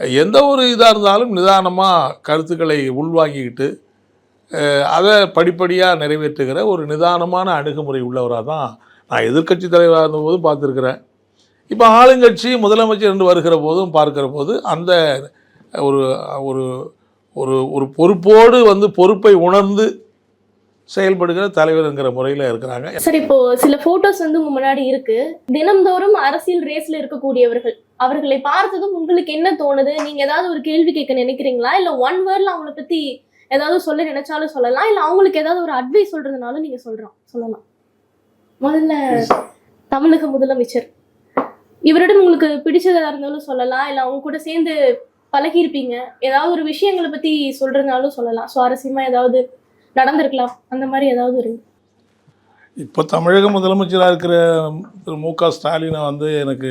எந்த ஒரு இதாக இருந்தாலும் நிதானமாக கருத்துக்களை உள்வாங்கிக்கிட்டு அதை படிப்படியாக நிறைவேற்றுகிற ஒரு நிதானமான அணுகுமுறை உள்ளவராக தான் நான் எதிர்க்கட்சி தலைவராக இருந்தபோதும் பார்த்துருக்குறேன். இப்போ ஆளுங்கட்சி முதலமைச்சர் என்று வருகிற போதும் பார்க்கிற போது அந்த ஒரு ஒரு ஒரு ஒரு பொறுப்போடு வந்து பொறுப்பை உணர்ந்து செயல்படுகிற தலைவருங்கிற முறையில் இருக்கிறாங்க. சார் இப்போ சில போட்டோஸ் வந்து உங்க முன்னாடி இருக்கு. தினம்தோறும் அரசியல் ரேஸ்ல இருக்கக்கூடியவர்கள் அவர்களை பார்த்ததும் உங்களுக்கு என்ன தோணுது? நீங்க ஏதாவது ஒரு கேள்வி கேட்க நினைக்கிறீங்களா? இல்ல ஒன் வேர்ட்ல அவங்கள பத்தி ஏதாவது சொல்ல நினைச்சாலும் சொல்லலாம். இல்ல அவங்களுக்கு ஏதாவது ஒரு அட்வைஸ் சொல்றதுனாலும் நீங்க சொல்றோம் சொல்லலாம். முதல்ல தமிழக முதலமைச்சர். இவரிடம் உங்களுக்கு பிடிச்சதா இருந்தாலும் சொல்லலாம். இல்ல அவங்க கூட சேர்ந்து பழகி இருப்பீங்க ஏதாவது ஒரு விஷயங்களை பத்தி சொல்றதுனாலும் சொல்லலாம். சுவாரஸ்யமா ஏதாவது நடந்திருக்கலாம். அந்த மாதிரி ஏதாவது ஒரு இப்போ தமிழக முதலமைச்சராக இருக்கிற திரு மு க ஸ்டாலினை வந்து எனக்கு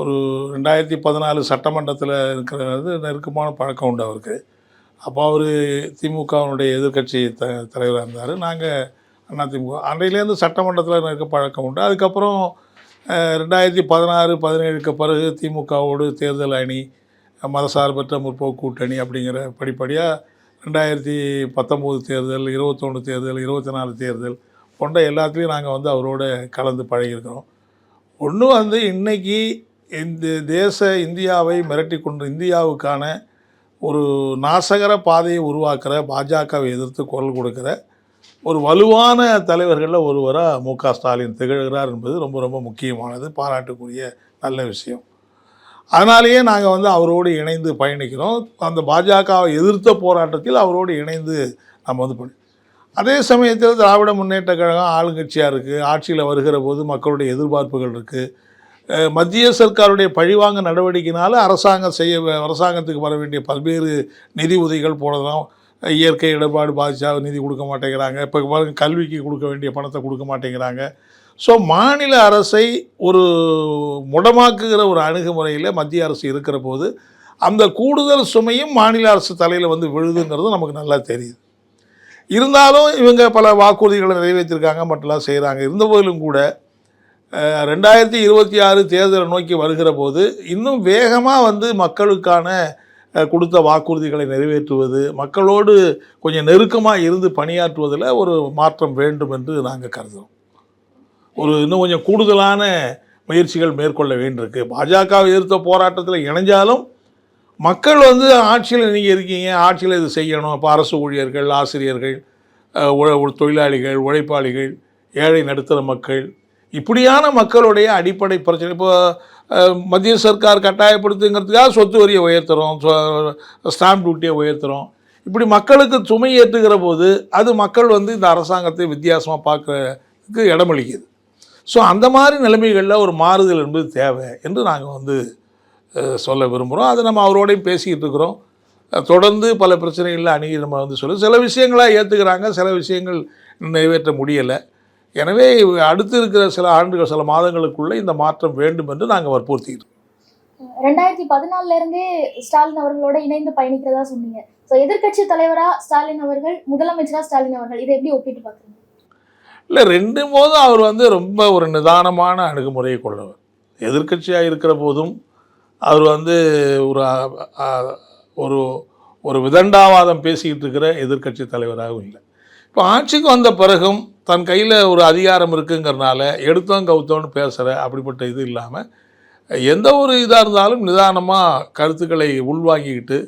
ஒரு ரெண்டாயிரத்தி பதினாலு சட்டமன்றத்தில் இருக்கிறது நெருக்கமான பழக்கம் உண்டு அவருக்கு. அப்போ அவர் திமுகவினுடைய எதிர்க்கட்சி த தலைவராக இருந்தார். நாங்கள் அதிமுக அன்றையிலேருந்து சட்டமன்றத்தில் நெருக்க பழக்கம் உண்டு. அதுக்கப்புறம் ரெண்டாயிரத்தி பதினாறு பதினேழுக்கு பிறகு திமுகவோடு தேர்தல் அணி மதசார்பற்ற முற்போக்கு கூட்டணி அப்படிங்கிற படிப்படியாக ரெண்டாயிரத்தி பத்தொம்போது தேர்தல் இருபத்தொன்று தேர்தல் இருபத்தி நாலு தேர்தல் போன்ற எல்லாத்துலேயும் நாங்கள் வந்து அவரோட கலந்து பழகியிருக்கிறோம். ஒன்று வந்து இன்னைக்கு இந்த தேச இந்தியாவை மிரட்டி கொண்டு இந்தியாவுக்கான ஒரு நாசகர பாதையை உருவாக்குற பாஜகவை எதிர்த்து குரல் கொடுக்குற ஒரு வலுவான தலைவர்களில் ஒருவராக மு க ஸ்டாலின் திகழ்கிறார் என்பது ரொம்ப ரொம்ப முக்கியமானது பாராட்டுக்குரிய நல்ல விஷயம். அதனாலேயே நாங்கள் வந்து அவரோடு இணைந்து பயணிக்கிறோம். அந்த பாஜகவை எதிர்த்த போராட்டத்தில் அவரோடு இணைந்து நம்ம வந்து பண்ணி அதே சமயத்தில் திராவிட முன்னேற்ற கழகம் ஆளுங்கட்சியாக இருக்குது ஆட்சியில் வருகிற போது மக்களுடைய எதிர்பார்ப்புகள் இருக்குது மத்திய சர்க்காருடைய பழிவாங்க நடவடிக்கையினால அரசாங்கம் செய்ய அரசாங்கத்துக்கு வர வேண்டிய பல்வேறு நிதி உதவிகள் போனதும் இயற்கை இடர்பாடு பாதிச்சா நிதி கொடுக்க மாட்டேங்கிறாங்க. இப்போ கல்விக்கு கொடுக்க வேண்டிய பணத்தை கொடுக்க மாட்டேங்கிறாங்க. ஸோ மாநில அரசை ஒரு முடமாக்குகிற ஒரு அணுகுமுறையில் மத்திய அரசு இருக்கிற போது அந்த கூடுதல் சுமையும் மாநில அரசு தலையில் வந்து விழுதுங்கிறது நமக்கு நல்லா தெரியுது. இருந்தாலும் இவங்க பல வாக்குறுதிகளை நிறைவேற்றிருக்காங்க மட்டும்லாம் செய்கிறாங்க இருந்த போதிலும் கூட ரெண்டாயிரத்தி இருபத்தி ஆறு தேர்தலை நோக்கி வருகிற போது இன்னும் வேகமாக வந்து மக்களுக்கான கொடுத்த வாக்குறுதிகளை நிறைவேற்றுவது மக்களோடு கொஞ்சம் நெருக்கமாக இருந்து பணியாற்றுவதில் ஒரு மாற்றம் வேண்டும் என்று நாங்கள் கருதுகிறோம் ஒரு இன்னும் கொஞ்சம் கூடுதலான முயற்சிகள் மேற்கொள்ள வேண்டியிருக்கு. பாஜகவை எதிர்த்த போராட்டத்தில் இணைஞ்சாலும் மக்கள் வந்து ஆட்சியில் நீங்கள் இருக்கீங்க ஆட்சியில் இது செய்யணும். இப்போ அரசு ஊழியர்கள் ஆசிரியர்கள் உழ தொழிலாளிகள் உழைப்பாளிகள் ஏழை நடுத்தர மக்கள் இப்படியான மக்களுடைய அடிப்படை பிரச்சனை. இப்போ மத்திய சர்க்கார் கட்டாயப்படுத்துங்கிறதுக்காக சொத்து வரியை உயர்த்துறோம் ஸ்டாம்ப் டியூட்டியை உயர்த்துறோம். இப்படி மக்களுக்கு சுமை ஏற்றுகிற போது அது மக்கள் வந்து இந்த அரசாங்கத்தை வித்தியாசமாக பார்க்கறதுக்கு இடமளிக்குது. ஸோ அந்த மாதிரி நிலைமைகளில் ஒரு மாறுதல் என்பது தேவை என்று நாங்கள் வந்து சொல்ல விரும்புகிறோம் அதை நம்ம அவரோடையும் பேசிக்கிட்டு இருக்கிறோம். தொடர்ந்து பல பிரச்சனைகளில் அணுகி நம்ம வந்து சொல்லி சில விஷயங்களாக ஏற்றுக்கிறாங்க சில விஷயங்கள் நிறைவேற்ற முடியலை. எனவே அடுத்து இருக்கிற சில ஆண்டுகள் சில மாதங்களுக்குள்ளே இந்த மாற்றம் வேண்டும் என்று நாங்கள் வற்புறுத்திக்கிறோம் ரெண்டாயிரத்தி பதினாலுல இருந்தே ஸ்டாலின் அவர்களோட இணைந்து பயணிக்கிறதா சொன்னீங்க. ஸோ எதிர்க்கட்சி தலைவரா ஸ்டாலின் அவர்கள் முதலமைச்சரா ஸ்டாலின் அவர்கள் இதை எப்படி ஒப்பிட்டு பார்க்குறீங்க? இல்லை ரெண்டு போதும் அவர் வந்து ரொம்ப ஒரு நிதானமான அணுகுமுறையை கொண்டவர். எதிர்க்கட்சியாக இருக்கிற போதும் அவர் வந்து ஒரு ஒரு ஒரு விதண்டாவாதம் பேசிக்கிட்டு இருக்கிற எதிர்க்கட்சி தலைவராகவும் இல்லை. இப்போ ஆட்சிக்கு வந்த பிறகும் தன் கையில் ஒரு அதிகாரம் இருக்குங்கிறனால எடுத்தோம் கவுத்தோன்னு பேசுகிற அப்படிப்பட்ட இது இல்லாமல் எந்த ஒரு இதாக இருந்தாலும் நிதானமாக கருத்துக்களை உள்வாங்கிக்கிட்டு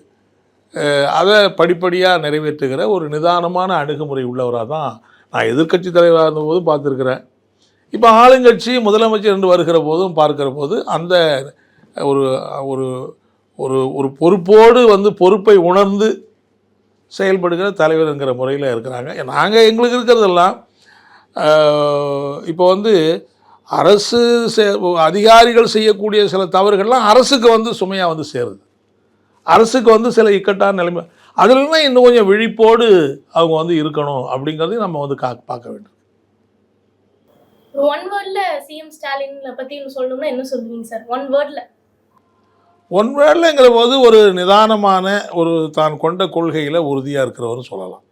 அதை படிப்படியாக நிறைவேற்றுகிற ஒரு நிதானமான அணுகுமுறை உள்ளவராக தான் நான் எதிர்க்கட்சி தலைவராக இருந்தபோது பார்த்துருக்குறேன். இப்போ ஆளுங்கட்சி முதலமைச்சர் என்று வருகிற போதும் பார்க்கிற போது அந்த ஒரு ஒரு ஒரு ஒரு பொறுப்போடு வந்து பொறுப்பை உணர்ந்து செயல்படுகிற தலைவருங்கிற முறையில் இருக்கிறாங்க. நாங்கள் எங்களுக்கு இருக்கிறதெல்லாம் இப்போ வந்து அரசு செ- அதிகாரிகள் செய்யக்கூடிய சில தவறுகள்லாம் அரசுக்கு வந்து சுமையாக வந்து சேருது. அரசுக்கு வந்து சில இக்கட்டான நிலைமை அதுலலாம் இன்னும் கொஞ்சம் விழிப்போடு அவங்க வந்து இருக்கணும் அப்படிங்கிறதையும் நம்ம வந்து கா பார்க்க வேண்டும். ஒன் வேர்ட்ல சிஎம் ஸ்டாலின் இன்னும் சொல்லணும்னா என்ன சொல்லுவீங்க சார் ஒன் வேர்ட்ல ஒன் வேர்டில்ங்கிற போது ஒரு நிதானமான ஒரு தான் கொண்ட கொள்கையில் உறுதியாக இருக்கிறவர்னு சொல்லலாம்.